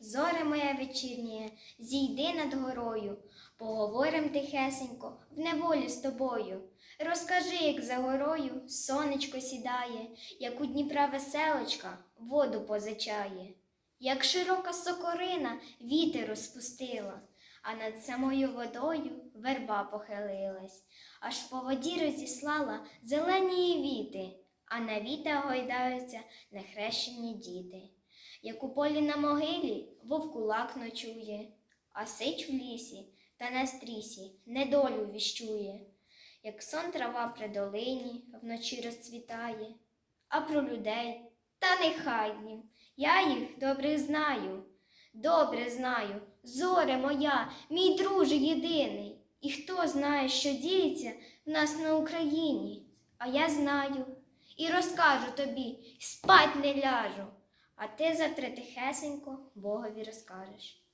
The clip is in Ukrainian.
Зоре моя вечірнє, зійди над горою, поговорим тихесенько в неволі з тобою. Розкажи, як за горою сонечко сідає, як у Дніпра веселочка воду позичає, як широка сокорина вітер розпустила, а над самою водою верба похилилась, аж по воді розіслала зелені віти, а на вітах гойдаються нехрещені діти. Як у полі на могилі вовкулак ночує, а сич в лісі та на стрісі недолю віщує, як сон трава при долині вночі розцвітає, а про людей та нехай їм, я їх добре знаю, добре знаю, зоре моя, мій друже єдиний, і хто знає, що діється в нас на Україні, а я знаю і розкажу тобі, спать не ляжу. А ти завтра тихесенько Богові розкажеш.